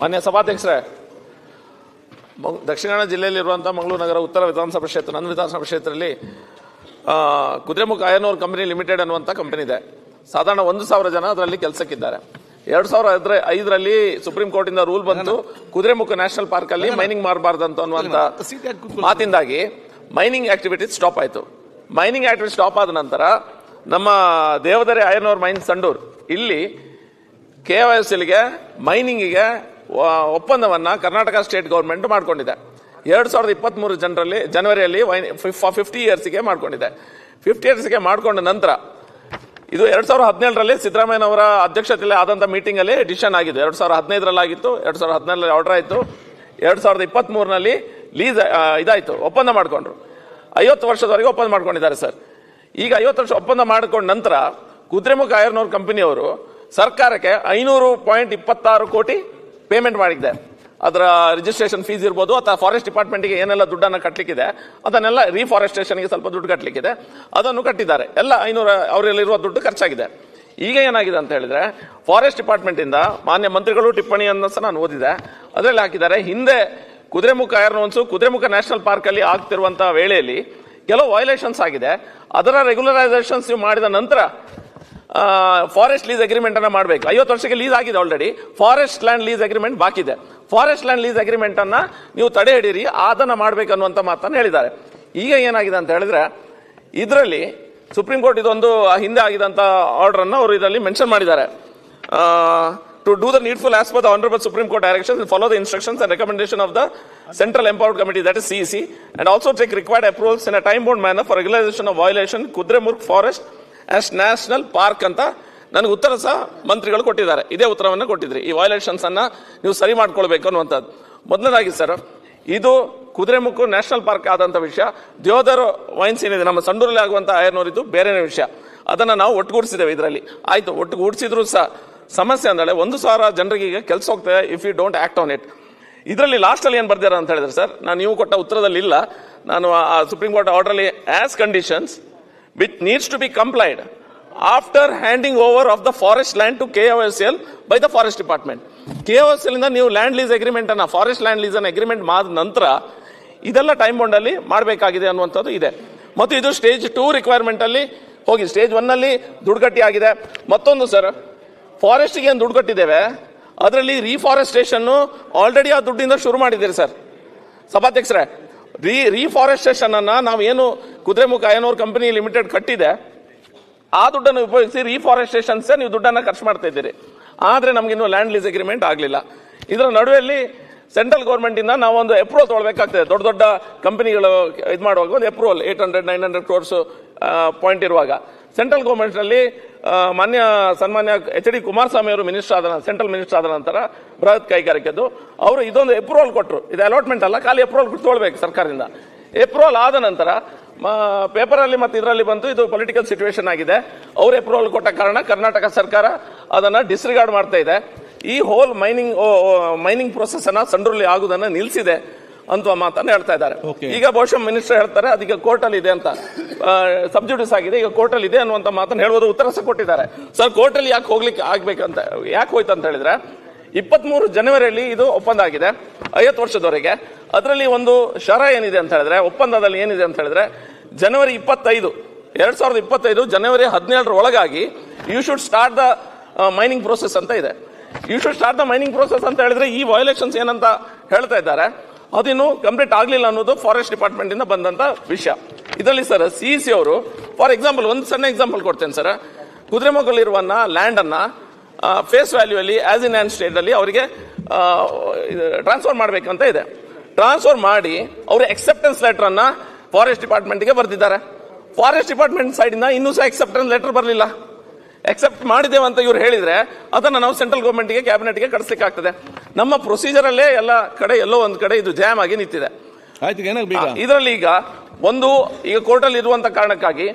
ಮಾನ್ಯ ಸಭಾಧ್ಯಕ್ಷರೇ ದಕ್ಷಿಣ ಕನ್ನಡ ಜಿಲ್ಲೆಯಲ್ಲಿರುವಂಥ ಮಂಗಳೂರು ನಗರ ಉತ್ತರ ವಿಧಾನಸಭಾ ಕ್ಷೇತ್ರ ನನ್ನ ವಿಧಾನಸಭಾ ಕ್ಷೇತ್ರದಲ್ಲಿ Kudremukh iron ore company limited ಅನ್ನುವಂಥ ಕಂಪನಿ ಇದೆ. ಸಾಧಾರಣ ಒಂದು ಸಾವಿರ ಜನ ಅದರಲ್ಲಿ ಕೆಲಸಕ್ಕಿದ್ದಾರೆ. ಎರಡು ಸಾವಿರ ಐದರ ಐದರಲ್ಲಿ ಸುಪ್ರೀಂ ಕೋರ್ಟಿಂದ ಇಂದ ರೂಲ್ ಬಂತು ಕುದುರೆಮುಖ ನ್ಯಾಷನಲ್ ಪಾರ್ಕ್ ಅಲ್ಲಿ ಮೈನಿಂಗ್ ಮಾಡಬಾರ್ದಂತ ಅನ್ನುವಂಥ ಮಾತಿಂದಾಗಿ ಮೈನಿಂಗ್ ಆಕ್ಟಿವಿಟೀಸ್ ಸ್ಟಾಪ್ ಆಯಿತು. ಮೈನಿಂಗ್ ಆಕ್ಟಿವಿಟಿ ಸ್ಟಾಪ್ ಆದ ನಂತರ ನಮ್ಮ ದೇವದರೆ ಅಯ್ಯನೂರು ಮೈನ್ ಸಂಡೂರ್ ಇಲ್ಲಿ ಕೆ ವೈ ಎಸ್ ಎಲ್ಗೆ ಮೈನಿಂಗಿಗೆ ಒಪ್ಪಂದವನ್ನ ಕರ್ನಾಟಕ ಸ್ಟೇಟ್ ಗೌರ್ಮೆಂಟ್ ಮಾಡ್ಕೊಂಡಿದೆ. ಎರಡು ಸಾವಿರದ ಇಪ್ಪತ್ತ್ ಮೂರು ಜನರಲ್ಲಿ ಜನವರಿಯಲ್ಲಿ ಫಿಫ್ಟಿ ಇಯರ್ಸ್ಗೆ ಮಾಡಿಕೊಂಡಿದೆ. ಫಿಫ್ಟಿ ಇಯರ್ಸ್ಗೆ ಮಾಡ್ಕೊಂಡ ನಂತರ ಇದು ಎರಡು ಸಾವಿರದ ಹದಿನೇಳರಲ್ಲಿ ಸಿದ್ದರಾಮಯ್ಯನವರ ಅಧ್ಯಕ್ಷತೆಯಲ್ಲಿ ಆದಂತ ಮೀಟಿಂಗ್ ಅಲ್ಲಿ ಡಿಸಿಷನ್ ಆಗಿದೆ ಎರಡು ಸಾವಿರದ ಹದಿನೈದರಲ್ಲಿ ಆಗಿತ್ತು ಎರಡ್ ಸಾವಿರದ ಹದಿನೇಳರಲ್ಲಿ ಆರ್ಡರ್ ಆಯಿತು. ಎರಡ್ ಸಾವಿರದ ಇಪ್ಪತ್ತ್ ಮೂರನಲ್ಲಿ ಲೀಸ್ ಇದಾಯಿತು. ಒಪ್ಪಂದ ಮಾಡ್ಕೊಂಡ್ರು. ಐವತ್ತು ವರ್ಷದವರೆಗೆ ಒಪ್ಪಂದ ಮಾಡ್ಕೊಂಡಿದ್ದಾರೆ ಸರ್. ಈಗ ಐವತ್ತು ವರ್ಷ ಒಪ್ಪಂದ ಮಾಡಿಕೊಂಡ ನಂತರ ಕುದುರೆಮುಖ ಐರ್ನೂರು ಕಂಪನಿಯವರು ಸರ್ಕಾರಕ್ಕೆ ಐನೂರು ಪಾಯಿಂಟ್ ಇಪ್ಪತ್ತಾರು ಕೋಟಿ ಪೇಮೆಂಟ್ ಮಾಡಿದ್ದೆ. ಅದರ ರಿಜಿಸ್ಟ್ರೇಷನ್ ಫೀಸ್ ಇರ್ಬೋದು, ಅಥವಾ ಫಾರೆಸ್ಟ್ ಡಿಪಾರ್ಟ್ಮೆಂಟ್ಗೆ ಏನೆಲ್ಲ ದುಡ್ಡನ್ನು ಕಟ್ಟಲಿಕ್ಕಿದೆ ಅದನ್ನೆಲ್ಲ ರೀಫಾರೆಸ್ಟೇಷನ್ಗೆ ಸ್ವಲ್ಪ ದುಡ್ಡು ಕಟ್ಟಲಿಕ್ಕಿದೆ ಅದನ್ನು ಕಟ್ಟಿದ್ದಾರೆ. ಎಲ್ಲ ಐನೂರ, ಅವರಲ್ಲಿರುವ ದುಡ್ಡು ಖರ್ಚಾಗಿದೆ. ಈಗ ಏನಾಗಿದೆ ಅಂತ ಹೇಳಿದ್ರೆ ಫಾರೆಸ್ಟ್ ಡಿಪಾರ್ಟ್ಮೆಂಟ್ ಇಂದ ಮಾನ್ಯ ಮಂತ್ರಿಗಳು ಟಿಪ್ಪಣಿಯನ್ನು ಸಹ ನಾನು ಓದಿದೆ. ಅದರಲ್ಲಿ ಹಾಕಿದ್ದಾರೆ, ಹಿಂದೆ ಕುದುರೆಮುಖ ಏರ್ನೋನ್ಸು ಕುದುರೆಮುಖ ನ್ಯಾಷನಲ್ ಪಾರ್ಕ್ ಅಲ್ಲಿ ಆಗ್ತಿರುವಂತಹ ವೇಳೆಯಲ್ಲಿ ಕೆಲವು ವೈಲೇಷನ್ಸ್ ಆಗಿದೆ. ಅದರ ರೆಗ್ಯುಲರೈಸೇಷನ್ಸ್ ಮಾಡಿದ ನಂತರ ಫಾರೆಸ್ಟ್ ಲೀಸ್ ಅಗ್ರಿಮೆಂಟ್ ಅನ್ನ ಮಾಡಬೇಕು. ಐವತ್ತು ವರ್ಷಕ್ಕೆ ಲೀಸ್ ಆಗಿದೆ already forest land lease agreement ಬಾಕಿ ಇದೆ. ಫಾರೆಸ್ಟ್ ಲ್ಯಾಂಡ್ ಲೀಸ್ ಅಗ್ರಿಮೆಂಟ್ ಅನ್ನ ನೀವು ತಡೆ ಹಿಡೀರಿ, ಅದನ್ನ ಮಾಡಬೇಕು ಅನ್ನುವಂಥ ಮಾತನ್ನು ಹೇಳಿದ್ದಾರೆ. ಈಗ ಏನಾಗಿದೆ ಅಂತ ಹೇಳಿದ್ರೆ, ಇದರಲ್ಲಿ ಸುಪ್ರೀಂ ಕೋರ್ಟ್ ಇದೊಂದು ಹಿಂದೆ ಆಗಿದಂಥ ಆರ್ಡರ್ ಅನ್ನು ಅವರು ಇದರಲ್ಲಿ ಮೆನ್ಷನ್ ಮಾಡಿದ್ದಾರೆ. To do the needful as per the honourable supreme court direction follow the instructions and recommendation of the central empowered committee that is CEC and also take required approvals in a time bound manner for regularisation of violation Kudremukh forest as national park ಅಂತ ನನಗೆ ಉತ್ತರ ಸಹ ಮಂತ್ರಿಗಳು ಕೊಟ್ಟಿದ್ದಾರೆ. ಇದೇ ಉತ್ತರವನ್ನು ಕೊಟ್ಟಿದ್ರಿ. ಈ ವಯೋಲೇಷನ್ಸ್ ಅನ್ನ ನೀವು ಸರಿ ಮಾಡ್ಕೊಳ್ಬೇಕು ಅನ್ನುವಂಥದ್ದು. ಮೊದಲನೇದಾಗಿ ಸರ್, ಇದು ಕುದುರೆಮುಖು ನ್ಯಾಷನಲ್ ಪಾರ್ಕ್ ಆದಂಥ ವಿಷಯ. ದೇವದರ್ ವೈನ್ಸ್ ಏನಿದೆ, ನಮ್ಮ ಸಂಡೂರಲ್ಲಿ ಆಗುವಂಥ ಆಯರ್ನೂರಿದ್ದು ಬೇರೆನೇ ವಿಷಯ. ಅದನ್ನ ನಾವು ಒಟ್ಟುಗೂಡಿಸಿದ್ದೇವೆ ಇದರಲ್ಲಿ. ಆಯ್ತು ಒಟ್ಟುಗೂಡಿಸಿದ್ರು ಸಹ ಸಮಸ್ಯೆ ಅಂದರೆ ಒಂದು ಸಾವಿರ ಜನರಿಗೆ ಈಗ ಕೆಲಸ ಹೋಗ್ತದೆ if you don't act on it ಇದರಲ್ಲಿ ಲಾಸ್ಟಲ್ಲಿ ಏನು ಬರ್ದಿರ ಅಂತ ಹೇಳಿದ್ರೆ ಸರ್ ನಾನು ನೀವು ಕೊಟ್ಟ ಉತ್ತರದಲ್ಲಿ ಇಲ್ಲ ನಾನು ಆ supreme court order as conditions complied after handing over of the forest land to K S L by the forest department K S L ಇಂದ ನೀವು ಲ್ಯಾಂಡ್ ಲೀಸ್ ಅಗ್ರಿಮೆಂಟ್ ಅನ್ನ ಫಾರೆಸ್ಟ್ ಲ್ಯಾಂಡ್ ಲೀಸ್ ಅನ್ನ ಅಗ್ರಿಮೆಂಟ್ ಮಾಡಿದ ನಂತರ ಇದೆಲ್ಲ time bond ಅಲ್ಲಿ ಮಾಡಬೇಕಾಗಿದೆ ಅನ್ನುವಂಥದ್ದು ಇದೆ. ಮತ್ತು ಇದು ಸ್ಟೇಜ್ ಟೂ ರಿಕ್ವೈರ್ಮೆಂಟ್ ಅಲ್ಲಿ ಹೋಗಿ ಸ್ಟೇಜ್ ಒನ್ ಅಲ್ಲಿ ದುಡ್ಡುಗಟ್ಟಿ ಆಗಿದೆ. ಮತ್ತೊಂದು ಸರ್ ಫಾರೆಸ್ಟ್ಗೆ ಏನು ದುಡ್ಡು ಕಟ್ಟಿದ್ದೇವೆ ಅದರಲ್ಲಿ ರೀಫಾರೆಸ್ಟೇಷನ್ ಆಲ್ರೆಡಿ ಆ ದುಡ್ಡಿಂದ ಶುರು ಮಾಡಿದ್ದೀರಿ ಸರ್ ಸಭಾಧ್ಯಕ್ಷರೇ ರೀ ರೀಫಾರೆಸ್ಟೇಷನ್ ಅನ್ನ ನಾವು ಏನು ಕುದುರೆಮುಖ ಅಯ್ಯನೂರು ಕಂಪನಿ ಲಿಮಿಟೆಡ್ ಕಟ್ಟಿದೆ, ಆ ದುಡ್ಡನ್ನು ಉಪಯೋಗಿಸಿ ರೀಫಾರೆಸ್ಟೇಷನ್ಸ್ ನೀವು ದುಡ್ಡನ್ನು ಖರ್ಚು ಮಾಡ್ತಾ ಇದ್ದೀರಿ. ಆದರೆ ನಮ್ಗೆ ಇನ್ನು ಲ್ಯಾಂಡ್ ಲೀಸ್ ಅಗ್ರಿಮೆಂಟ್ ಆಗಲಿಲ್ಲ. ಇದರ ನಡುವೆಯಲ್ಲಿ ಸೆಂಟ್ರಲ್ ಗೌರ್ಮೆಂಟಿಂದ ನಾವು ಒಂದು ಅಪ್ರೂವಲ್ ತೊಗೊಳ್ಬೇಕಾಗ್ತದೆ. ದೊಡ್ಡ ದೊಡ್ಡ ಕಂಪನಿಗಳು ಇದು ಮಾಡುವಾಗ ಒಂದು approval eight hundred nine hundred crores point ಇರುವಾಗ. ಸೆಂಟ್ರಲ್ ಗೌರ್ಮೆಂಟ್ನಲ್ಲಿ ಮಾನ್ಯ ಸನ್ಮಾನ್ಯ ಎಚ್ ಡಿ ಕುಮಾರಸ್ವಾಮಿ ಅವರು ಮಿನಿಸ್ಟರ್ ಆದ ಸೆಂಟ್ರಲ್ ಮಿನಿಸ್ಟರ್ ಆದ ನಂತರ ಬೃಹತ್ ಕೈಗಾರಿಕೆದು ಅವರು ಇದೊಂದು ಅಪ್ರೂವಲ್ ಕೊಟ್ಟರು ಇದು ಅಲಾಟ್ಮೆಂಟ್ ಅಲ್ಲ, ಖಾಲಿ ಅಪ್ರೂವಲ್ ತೊಗೊಳ್ಬೇಕು ಸರ್ಕಾರದಿಂದ. ಅಪ್ರೂವಲ್ ಆದ ನಂತರ ಪೇಪರಲ್ಲಿ ಮತ್ತೆ ಇದರಲ್ಲಿ ಬಂತು ಇದು ಪೊಲಿಟಿಕಲ್ ಸಿಚುವೇಶನ್ ಆಗಿದೆ. ಅವ್ರು ಅಪ್ರೂವಲ್ ಕೊಟ್ಟ ಕಾರಣ ಕರ್ನಾಟಕ ಸರ್ಕಾರ ಅದನ್ನ ಡಿಸ್ರಿಗಾರ್ಡ್ ಮಾಡ್ತಾ ಇದೆ. ಈ ಹೋಲ್ ಮೈನಿಂಗ್ ಮೈನಿಂಗ್ ಪ್ರೊಸೆಸ್ ಅನ್ನ ಸಂಡ್ರಲ್ಲಿ ಆಗುದನ್ನ ನಿಲ್ಲಿಸಿದೆ ಅಂತ ಮಾತನ್ನ ಹೇಳ್ತಾ ಇದ್ದಾರೆ. ಈಗ ಬಹುಶಃ ಮಿನಿಸ್ಟರ್ ಹೇಳ್ತಾರೆ ಅದೀಗ ಕೋರ್ಟ್ ಅಲ್ಲಿ ಇದೆ ಅಂತ ಸಬ್ಜುಡಿಸ್ ಆಗಿದೆ ಈಗ ಕೋರ್ಟ್ ಅಲ್ಲಿ ಇದೆ ಅನ್ನುವಂತ ಮಾತನ್ನ ಹೇಳ್ಬೋದು ಉತ್ತರ ಸಹ ಕೊಟ್ಟಿದ್ದಾರೆ. ಸರ್ ಕೋರ್ಟ್ ಅಲ್ಲಿ ಯಾಕೆ ಹೋಗ್ಲಿಕ್ಕೆ ಆಗ್ಬೇಕಂತ ಯಾಕೆ ಹೋಯ್ತು ಅಂತ ಹೇಳಿದ್ರೆ ಇಪ್ಪತ್ಮೂರು ಜನವರಿಯಲ್ಲಿ ಇದು ಒಪ್ಪಂದ ಆಗಿದೆ ಐವತ್ತು ವರ್ಷದವರೆಗೆ. ಅದರಲ್ಲಿ ಒಂದು ಶರ ಏನಿದೆ ಅಂತ ಹೇಳಿದ್ರೆ ಒಪ್ಪಂದದಲ್ಲಿ ಏನಿದೆ ಅಂತ ಹೇಳಿದ್ರೆ ಜನವರಿ ಇಪ್ಪತ್ತೈದು ಎರಡ್ ಸಾವಿರದ ಇಪ್ಪತ್ತೈದು ಜನವರಿ ಹದಿನೇಳರ ಒಳಗಾಗಿ you should start the mining process ಅಂತ ಇದೆ. You should start the mining process ಅಂತ ಹೇಳಿದ್ರೆ ಈ ವಯೋಲೇಷನ್ಸ್ ಏನಂತ ಹೇಳ್ತಾ ಇದ್ದಾರೆ. ಅದಿನ್ನು ಕಂಪ್ಲೀಟ್ ಆಗಲಿಲ್ಲ ಅನ್ನೋದು ಫಾರೆಸ್ಟ್ ಡಿಪಾರ್ಟ್ಮೆಂಟ್ ಇಂದ ಬಂದಂತ ವಿಷಯ. ಇದರಲ್ಲಿ ಸರ್ ಸಿ ಸಿ ಅವರು ಫಾರ್ ಎಕ್ಸಾಂಪಲ್ ಒಂದು ಸಣ್ಣ ಎಕ್ಸಾಂಪಲ್ ಕೊಡ್ತೇನೆ ಸರ್ ಕುದುರೆಮೊಗ್ಗಲಿರುವನ್ನ ಲ್ಯಾಂಡ್ ಅನ್ನ ಫೇಸ್ ವ್ಯಾಲ್ಯೂ ಅಲ್ಲಿ ಆಸ್ ಇನ್ ಆ್ಯಂಡ್ ಸ್ಟೇಟ್ ಅಲ್ಲಿ ಅವರಿಗೆ ಟ್ರಾನ್ಸ್ಫರ್ ಮಾಡಬೇಕಂತ ಇದೆ. ಟ್ರಾನ್ಸ್ಫರ್ ಮಾಡಿ ಅವರ ಎಕ್ಸೆಪ್ಟೆನ್ಸ್ ಲೆಟರ್ ಅನ್ನ ಫಾರೆಸ್ಟ್ ಡಿಪಾರ್ಟ್ಮೆಂಟ್ಗೆ ಬರೆದಿದ್ದಾರೆ. ಫಾರೆಸ್ಟ್ ಡಿಪಾರ್ಟ್ಮೆಂಟ್ ಸೈಡ್ ಇಂದ ಇನ್ನೂ ಸಹ ಎಕ್ಸೆಪ್ಟೆನ್ಸ್ ಲೆಟರ್ ಬರಲಿಲ್ಲ. ಅಕ್ಸೆಪ್ಟ್ ಮಾಡಿದ್ದೇವೆ ಅಂತ ಇವ್ರು ಹೇಳಿದ್ರೆ ಅದನ್ನ ನಾವು ಸೆಂಟ್ರಲ್ ಗೌರ್ಮೆಂಟ್ಗೆ ಕ್ಯಾಬಿನೆಟ್ಗೆ ಕಳಿಸ್ಲಿಕ್ಕೆ ಆಗ್ತದೆ ನಮ್ಮ ಪ್ರೊಸೀಜರ್ ಅಲ್ಲೇ ಎಲ್ಲ ಕಡೆ ಎಲ್ಲೋ ಒಂದು ಕಡೆ ಇದು ಜಾಮ್ ಆಗಿ ನಿಂತಿದೆ. ಇದರಲ್ಲಿ ಈಗ ಒಂದು ಈಗ ಕೋರ್ಟಲ್ಲಿ ಇರುವಂತ ಕಾರಣಕ್ಕಾಗಿ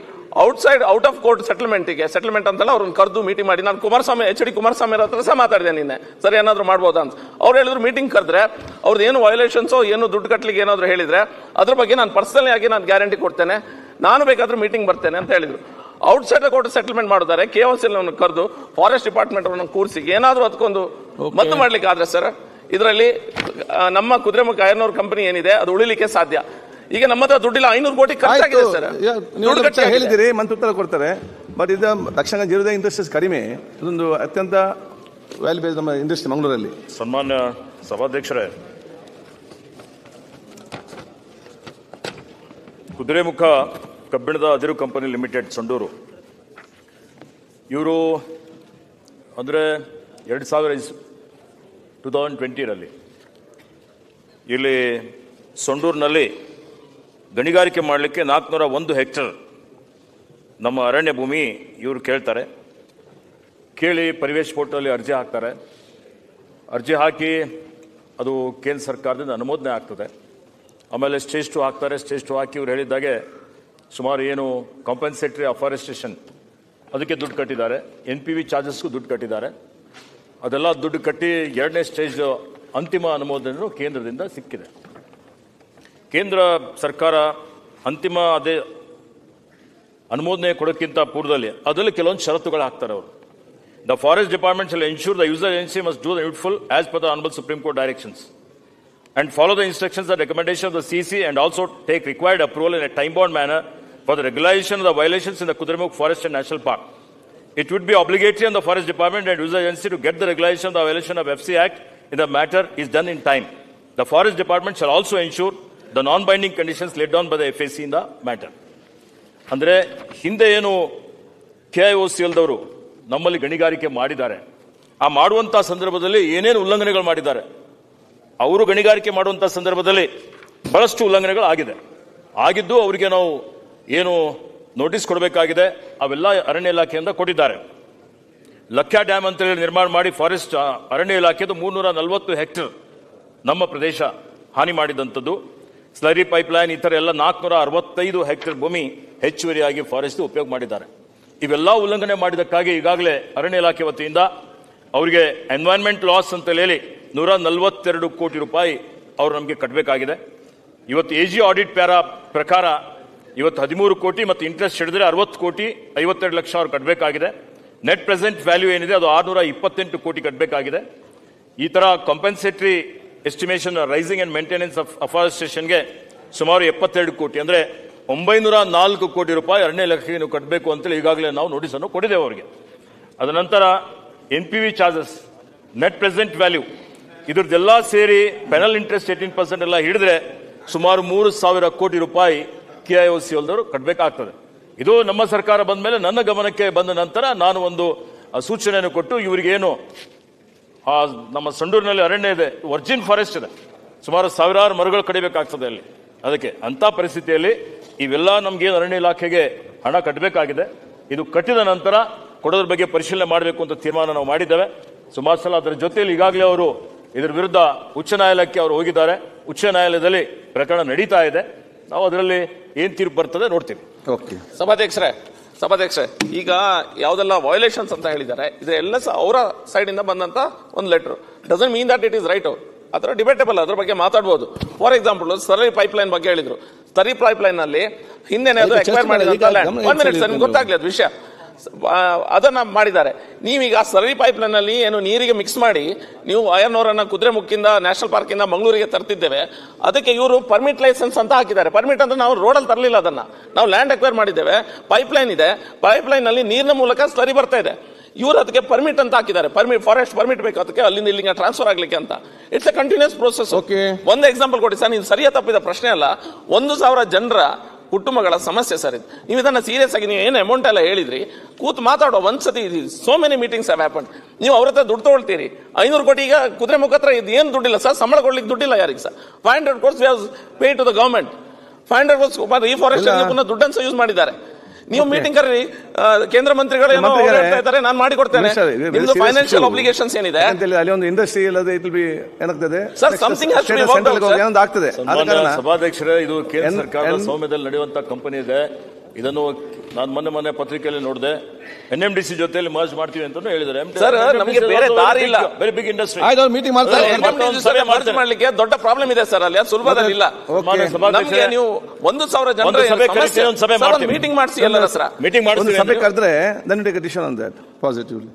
ಔಟ್ಸೈಡ್ ಔಟ್ ಆಫ್ ಕೋರ್ಟ್ ಸೆಟಲ್ಮೆಂಟ್ಗೆ ಸೆಟಲ್ಮೆಂಟ್ ಅಂತಲ್ಲ ಅವ್ರನ್ನ ಕರೆದು ಮೀಟಿಂಗ್ ಮಾಡಿ. ನಾನು ಕುಮಾರಸ್ವಾಮಿ ಎಚ್ ಡಿ ಕುಮಾರಸ್ವಾಮಿ ಅವ್ರ ಹತ್ರ ಸಹ ಮಾತಾಡಿದೆ ನಿನ್ನೆ. ಸರಿ ಏನಾದ್ರು ಮಾಡ್ಬೋದಾ ಅಂತ. ಅವ್ರು ಹೇಳಿದ್ರು ಮೀಟಿಂಗ್ ಕರೆದ್ರೆ ಅವ್ರದ್ದು ಏನು ವಯೋಲೇಷನ್ಸ್ ಏನು ದುಡ್ಡು ಕಟ್ಟಲಿಕ್ಕೆ ಏನಾದ್ರು ಹೇಳಿದ್ರೆ ಅದ್ರ ಬಗ್ಗೆ ನಾನು ಪರ್ಸನಲಿ ಆಗಿ ನಾನು ಗ್ಯಾರಂಟಿ ಕೊಡ್ತೇನೆ. ನಾನು ಬೇಕಾದ್ರೂ ಮೀಟಿಂಗ್ ಬರ್ತೇನೆ ಅಂತ ಹೇಳಿದ್ರು. ಔಟ್ಸೈಡ್ ಕೊಟ್ಟು ಸೆಟಲ್ಮೆಂಟ್ ಮಾಡಿದ್ದಾರೆ. ಕೆ ಎಸ್ ಎಲ್ ಕರೆದು ಫಾರೆಸ್ಟ್ ಡಿಪಾರ್ಟ್ಮೆಂಟ್ ಅವ್ರನ್ನ ಕೂರಿಸಿ ಏನಾದರೂ ಅದಕ್ಕೊಂದು ಮದ್ದು ಮಾಡ್ಲಿಕ್ಕೆ ಆದ್ರೆ ಸರ್ ಇದರಲ್ಲಿ ನಮ್ಮ ಕುದುರೆಮುಖ ಐರ್ನೂರು ಕಂಪನಿ ಏನಿದೆ ಅದು ಉಳಿಲಿಕ್ಕೆ ಸಾಧ್ಯ. ಈಗ ನಮ್ಮ ಹತ್ರ ದುಡ್ಡಿಲ್ಲ ಐನೂರು ಕೋಟಿ ಖರ್ಚಾಗಿದೆ ಸರ್ ದುಡ್ಡು. ಹೇಳಿದಿರಿ ಮಂತ್ರಿ ಉತ್ತರ ಕೊಡ್ತಾರೆ. ಬಟ್ ಇದು ತಕ್ಷಣ ಜೀವದ ಇಂಡಸ್ಟ್ರೀಸ್ ಕಡಿಮೆ. ಇದೊಂದು ಅತ್ಯಂತ ವ್ಯಾಲ್ಯೂ ಬೇಸ್ ನಮ್ಮ ಇಂಡಸ್ಟ್ರಿ ಮಂಗಳೂರಲ್ಲಿ. ಸನ್ಮಾನ್ಯ ಸಭಾಧ್ಯಕ್ಷರೇ ಕುದುರೆಮುಖ ಕಬ್ಬಿಣದ ಅದಿರು ಕಂಪನಿ ಲಿಮಿಟೆಡ್ ಸಂಡೂರು ಇವರು ಅಂದರೆ ಎರಡು ಸಾವಿರ ಇಸ್ ಟು ತೌಸಂಡ್ ಟ್ವೆಂಟಿರಲ್ಲಿ ಇಲ್ಲಿ ಸೊಂಡೂರಿನಲ್ಲಿ ಗಣಿಗಾರಿಕೆ ಮಾಡಲಿಕ್ಕೆ ನಾಲ್ಕುನೂರ ಒಂದು ಹೆಕ್ಟರ್ ನಮ್ಮ ಅರಣ್ಯ ಭೂಮಿ ಇವರು ಕೇಳ್ತಾರೆ. ಕೇಳಿ ಪರಿವೇಶ್ ಪೋರ್ಟಲ್ಲಿ ಅರ್ಜಿ ಹಾಕ್ತಾರೆ. ಅರ್ಜಿ ಹಾಕಿ ಅದು ಕೇಂದ್ರ ಸರ್ಕಾರದಿಂದ ಅನುಮೋದನೆ ಆಗ್ತದೆ. ಆಮೇಲೆ ಸ್ಟೇಜ್ ಟು ಹಾಕ್ತಾರೆ. ಸ್ಟೇಜ್ ಟು ಹಾಕಿ ಇವ್ರು ಹೇಳಿದಾಗೆ ಸುಮಾರು ಏನು ಕಾಂಪನ್ಸೇಟರಿ ಅಫಾರೆಸ್ಟೇಷನ್ ಅದಕ್ಕೆ ದುಡ್ಡು ಕಟ್ಟಿದ್ದಾರೆ. ಎನ್ ಪಿ ವಿ ಚಾರ್ಜಸ್ಗೂ ದುಡ್ಡು ಕಟ್ಟಿದ್ದಾರೆ. ಅದೆಲ್ಲ ದುಡ್ಡು ಕಟ್ಟಿ ಎರಡನೇ ಸ್ಟೇಜ್ ಅಂತಿಮ ಅನುಮೋದನೆ ಕೇಂದ್ರದಿಂದ ಸಿಕ್ಕಿದೆ. ಕೇಂದ್ರ ಸರ್ಕಾರ ಅಂತಿಮ ಅದೇ ಅನುಮೋದನೆ ಕೊಡೋಕ್ಕಿಂತ ಪೂರ್ವದಲ್ಲಿ ಅದರಲ್ಲಿ ಕೆಲವೊಂದು ಷರತ್ತುಗಳು ಹಾಕ್ತಾರೆ ಅವರು. The forest department shall ensure the user agency must do the needful as per the honourable supreme court directions and follow the instructions and recommendations the C C and also take required approval in a time bound manner for the regulation of the violations in the Kudremukh Forest and National Park. It would be obligatory on the Forest Department and user agency to get the regulation of the violation of FC Act in the matter is done in time. The Forest Department shall also ensure the non-binding conditions laid down by the FAC in the matter. ಅಂದರೆ ಹಿಂದೆ ಏನು K I O C ಎಲ್ದವರು ನಮ್ಮಲ್ಲಿ ಗಣಿಗಾರಿಕೆ ಮಾಡಿದ್ದಾರೆ ಆ ಮಾಡುವಂಥ ಸಂದರ್ಭದಲ್ಲಿ ಏನೇನು ಉಲ್ಲಂಘನೆಗಳು ಮಾಡಿದ್ದಾರೆ ಅವರು ಗಣಿಗಾರಿಕೆ ಮಾಡುವಂಥ ಸಂದರ್ಭದಲ್ಲಿ ಬಹಳಷ್ಟು ಉಲ್ಲಂಘನೆಗಳು ಆಗಿದೆ ಆಗಿದ್ದು ಅವರಿಗೆ ನಾವು ಏನು ನೋಟಿಸ್ ಕೊಡಬೇಕಾಗಿದೆ, ಅವೆಲ್ಲ ಅರಣ್ಯ ಇಲಾಖೆಯಿಂದ ಕೊಟ್ಟಿದ್ದಾರೆ. ಲಕ್ಕಾ ಡ್ಯಾಮ್ ಅಂತ ಹೇಳಿ ನಿರ್ಮಾಣ ಮಾಡಿ ಫಾರೆಸ್ಟ್ ಅರಣ್ಯ ಇಲಾಖೆದು ಮೂರ್ನೂರ ನಲವತ್ತು ಹೆಕ್ಟರ್ ನಮ್ಮ ಪ್ರದೇಶ ಹಾನಿ ಮಾಡಿದಂಥದ್ದು. ಸ್ಲರಿ ಪೈಪ್ಲೈನ್ ಥರ ಎಲ್ಲ ನಾಲ್ಕುನೂರ ಅರವತ್ತೈದು ಹೆಕ್ಟರ್ ಭೂಮಿ ಹೆಚ್ಚುವರಿಯಾಗಿ ಫಾರೆಸ್ಟ್ ಉಪಯೋಗ ಮಾಡಿದ್ದಾರೆ. ಇವೆಲ್ಲ ಉಲ್ಲಂಘನೆ ಮಾಡಿದ್ದಕ್ಕಾಗಿ ಈಗಾಗಲೇ ಅರಣ್ಯ ಇಲಾಖೆ ವತಿಯಿಂದ ಅವರಿಗೆ ಎನ್ವೈರ್ನ್ಮೆಂಟ್ ಲಾಸ್ ಅಂತ ಹೇಳಿ ನೂರ ನಲವತ್ತೆರಡು ಕೋಟಿ ರೂಪಾಯಿ ಅವರು ನಮಗೆ ಕಟ್ಟಬೇಕಾಗಿದೆ ಇವತ್ತು ಎ ಜಿ ಆಡಿಟ್ ಪ್ಯಾರ ಪ್ರಕಾರ ಇವತ್ತು ಹದಿಮೂರು ಕೋಟಿ ಮತ್ತು ಇಂಟ್ರೆಸ್ಟ್ ಹಿಡಿದ್ರೆ ಅರವತ್ತು ಕೋಟಿ, ಐವತ್ತೆರಡು ಲಕ್ಷ ಅವ್ರು ಕಟ್ಟಬೇಕಾಗಿದೆ ನೆಟ್ ಪ್ರೆಸೆಂಟ್ ವ್ಯಾಲ್ಯೂ ಏನಿದೆ ಅದು ಆರುನೂರ ಇಪ್ಪತ್ತೆಂಟು ಕೋಟಿ ಕಟ್ಟಬೇಕಾಗಿದೆ ಈ ಥರ compensatory estimation raising and maintenance of ಅಫಾರೆಸ್ಟೇಷನ್ಗೆ ಸುಮಾರು ಎಪ್ಪತ್ತೆರಡು ಕೋಟಿ ಅಂದರೆ ಒಂಬೈನೂರ ನಾಲ್ಕು ಕೋಟಿ ರೂಪಾಯಿ ಎರಡನೇ ಲಕ್ಷಕ್ಕೆ ನೀವು ಕಟ್ಟಬೇಕು ಅಂತೇಳಿ ಈಗಾಗಲೇ ನಾವು ನೋಟಿಸನ್ನು ಕೊಟ್ಟಿದ್ದೇವೆ ಅವರಿಗೆ. ಅದ ನಂತರ N P V charges net present value ಇದ್ರದ್ದೆಲ್ಲ ಸೇರಿ ಪೆನಲ್ ಇಂಟ್ರೆಸ್ಟ್ ಏಯ್ಟೀನ್ ಪರ್ಸೆಂಟ್ ಎಲ್ಲ ಹಿಡಿದ್ರೆ ಸುಮಾರು ಮೂರು ಸಾವಿರ ಕೋಟಿ ರೂಪಾಯಿ ಕೆ ಐ ಒ ಸಿ ಹೊಲ್ದವರು ಕಟ್ಟಬೇಕಾಗ್ತದೆ ಇದು ನಮ್ಮ ಸರ್ಕಾರ ಬಂದ ಮೇಲೆ ನನ್ನ ಗಮನಕ್ಕೆ ಬಂದ ನಂತರ ನಾನು ಒಂದು ಸೂಚನೆಯನ್ನು ಕೊಟ್ಟು ಇವರಿಗೇನು, ಆ, ನಮ್ಮ ಸಂಡೂರಿನಲ್ಲಿ ಅರಣ್ಯ ಇದೆ, ವರ್ಜಿನ್ ಫಾರೆಸ್ಟ್ ಇದೆ. ಸುಮಾರು ಸಾವಿರಾರು ಮರಗಳು ಕಡಿಬೇಕಾಗ್ತದೆ ಅಲ್ಲಿ. ಅದಕ್ಕೆ ಅಂತ ಪರಿಸ್ಥಿತಿಯಲ್ಲಿ ಇವೆಲ್ಲ ನಮಗೇನು ಅರಣ್ಯ ಇಲಾಖೆಗೆ ಹಣ ಕಟ್ಟಬೇಕಾಗಿದೆ ಇದು ಕಟ್ಟಿದ ನಂತರ ಕೊಡೋದ್ರ ಬಗ್ಗೆ ಪರಿಶೀಲನೆ ಮಾಡಬೇಕು ಅಂತ ತೀರ್ಮಾನ ನಾವು ಮಾಡಿದ್ದೇವೆ. ಸುಮಾರು ಸಲ ಅದರ ಜೊತೆಯಲ್ಲಿ ಈಗಾಗಲೇ ಅವರು ಇದರ ವಿರುದ್ಧ ಉಚ್ಚ ನ್ಯಾಯಾಲಯಕ್ಕೆ ಅವರು ಹೋಗಿದ್ದಾರೆ. ಉಚ್ಚ ನ್ಯಾಯಾಲಯದಲ್ಲಿ ಪ್ರಕರಣ ನಡೀತಾ ಇದೆ. ನಾವು ಅದರಲ್ಲಿ ಏನ್ ತೀರ್ಪು ಬರ್ತದೆ ನೋಡ್ತೀವಿ. ಓಕೆ ಸಭಾಧ್ಯಕ್ಷರೇ ಸಭಾಧ್ಯಕ್ಷರೇ ಈಗ ಯಾವ್ದೆಲ್ಲ ವಯೋಲೇಷನ್ಸ್ ಅಂತ ಹೇಳಿದ್ದಾರೆ ಇದೆಲ್ಲ ಸಹ ಅವರ ಸೈಡ್ ಇಂದ ಬಂದಂತ ಒಂದು letter doesn't mean that it is right ಅದರ ಡಿಬೇಟೇಬಲ್ ಅದ್ರ ಬಗ್ಗೆ ಮಾತಾಡ್ಬೋದು. ಫಾರ್ ಎಕ್ಸಾಂಪಲ್ ಸರಿ ಪೈಪ್ ಲೈನ್ ಬಗ್ಗೆ ಹೇಳಿದ್ರು. ಸರಿ ಪೈಪ್ ಲೈನ್ ಅಲ್ಲಿ ಹಿಂದೆನೆ ಅದು ನಿಮ್ಗೆ ಗೊತ್ತಾಗ್ಲಿ ಅದು ವಿಷಯ. ಆ, ಅದನ್ನ ಮಾಡಿದ್ದಾರೆ. ನೀವೀಗ ಸರಳಿ ಪೈಪ್ ಲೈನ್ ಅಲ್ಲಿ ಏನು ನೀರಿಗೆ ಮಿಕ್ಸ್ ಮಾಡಿ ನೀವು ಅಯ್ಯನವರನ್ನು ಕುದುರೆ ಮುಖಿಂದ ನ್ಯಾಷನಲ್ ಪಾರ್ಕ್ ಇಂದ ಮಂಗಳೂರಿಗೆ ತರ್ತಿದ್ದೇವೆ. ಅದಕ್ಕೆ ಇವರು ಪರ್ಮಿಟ್ ಲೈಸೆನ್ಸ್ ಅಂತ ಹಾಕಿದ್ದಾರೆ. ಪರ್ಮಿಟ್ ಅಂದ್ರೆ ನಾವು ರೋಡಲ್ಲಿ ತರಲಿಲ್ಲ ಅದನ್ನ. ನಾವು ಲ್ಯಾಂಡ್ ಅಕ್ವೈರ್ ಮಾಡಿದ್ದೇವೆ. ಪೈಪ್ ಲೈನ್ ಇದೆ. ಪೈಪ್ ಲೈನ್ನಲ್ಲಿ ನೀರಿನ ಮೂಲಕ ಸ್ಲರಿ ಬರ್ತಾ ಇದೆ. ಇವರು ಅದಕ್ಕೆ ಪರ್ಮಿಟ್ ಅಂತ ಹಾಕಿದ್ದಾರೆ. ಪರ್ಮಿಟ್ ಫಾರೆಸ್ಟ್ ಪರ್ಮಿಟ್ ಬೇಕು. ಅದಕ್ಕೆ ಅಲ್ಲಿಂದ ಇಲ್ಲಿಗೆ ಟ್ರಾನ್ಸ್ಫರ್ ಆಗ್ಲಿಕ್ಕೆ ಅಂತ. It's a continuous process. ಒಂದು ಎಕ್ಸಾಂಪಲ್ ಕೊಡಿ. ಸರ್ ನೀವು ಸರಿಯ ತಪ್ಪಿದ ಪ್ರಶ್ನೆ ಅಲ್ಲ. ಒಂದು ಸಾವಿರ ಜನರ ಕುಟುಂಬಗಳ ಸಮಸ್ಯೆ ಸರ್ ಇದು. ನೀವು ಇದನ್ನು ಸೀರಿಯಸ್ ಆಗಿ ನೀವು ಏನು ಅಮೌಂಟ್ ಎಲ್ಲ ಹೇಳಿದ್ರಿ ಕೂತು ಮಾತಾಡೋ ಒಂದ್ಸತಿ so many meetings have happen ನೀವು ಅವ್ರ ಹತ್ರ ದುಡ್ಡು ತೊಗೊಳ್ತೀರಿ. ಐನೂರು ಕೋಟಿ ಈಗ ಕುದುರೆ ಮುಖ ಹತ್ರ ಇದು ಏನು ದುಡ್ಡಿಲ್ಲ ಸರ್? ಸಂಬಳ ಕೊಡ್ಲಿಕ್ಕೆ ದುಡ್ಡಿಲ್ಲ ಯಾರಿಗೆ sir? Five hundred crores pay to the government five hundred crores reforest ಇಲ್ಲ. ಪುನಃ ದುಡ್ಡನ್ನು ಸಹ ಯೂಸ್ ಮಾಡಿದ್ದಾರೆ. ನೀವು ಮೀಟಿಂಗ್ ಕರೀರಿ. ಆ, ಕೇಂದ್ರ ಮಂತ್ರಿಗಳು ಏನೋ ಹೇಳ್ತಾ ಇದ್ದಾರೆ ನಾನು ಮಾಡಿ ಕೊಡ್ತೇನೆ ನಿಮ್ದು ಫೈನಾನ್ಷಿಯಲ್ issue. ಏನಿದೆ? ಅಂತ ಹೇಳಿ ಅಲ್ಲಿ ಒಂದು ಇಂಡಸ್ಟ್ರಿ ಇಲ್ಲದೆ ಇಟ್ ಬಿ ಏನಾಗ್ತದೆ? Sir something has to be. ಏನೊಂದು ಆಗ್ತದೆ ಆದ ಕಾರಣ ಸಭಾಧ್ಯಕ್ಷರೇ ಇದು ಕೇಂದ್ರ ಸರ್ಕಾರ ಸರ್ಕಾರದ ಸ್ವಾಮ್ಯದಲ್ಲಿ ನಡೆಯುವಂತ ಕಂಪನಿ ಇದೆ. ಇದನ್ನು ನಾನು ಮೊನ್ನೆ ಮೊನ್ನೆ ಪತ್ರಿಕೆಯಲ್ಲಿ ನೋಡಿದೆ. ಎನ್ ಎಂ ಡಿ ಸಿ ಜೊತೆಯಲ್ಲಿ ಮರ್ಜ್ ಮಾಡ್ತೀವಿ ಅಂತ ಹೇಳಿದ್ರೆ ಸರ್ ನಮಗೆ ಬೇರೆ ದಾರಿ ಇಲ್ಲ. ವೆರಿ ಬಿಗ್ ಇಂಡಸ್ಟ್ರಿ ಆಯ್ತು ಮೀಟಿಂಗ್ ಮಾಡ್ತಾರೆ. ಮರ್ಜ್. ಮಾಡ್ಲಿಕ್ಕೆ ದೊಡ್ಡ ಪ್ರಾಬ್ಲಮ್ ಇದೆ ಸರ್ ಅಲ್ಲಿ. ಸುಲಭದಲ್ಲಿ ಇಲ್ಲ. ನಮಗೆ ನೀವು ಒಂದು ಸಾವಿರ ಮಾಡ್ತೀವಿ. ಮೀಟಿಂಗ್ ಮಾಡಿಸಿ ಎಲ್ಲರ ಹತ್ರ. ಮೀಟಿಂಗ್ ಮಾಡಿಸಿ ಸಭೆ ಕರೆದ್ರೆ then take on that positively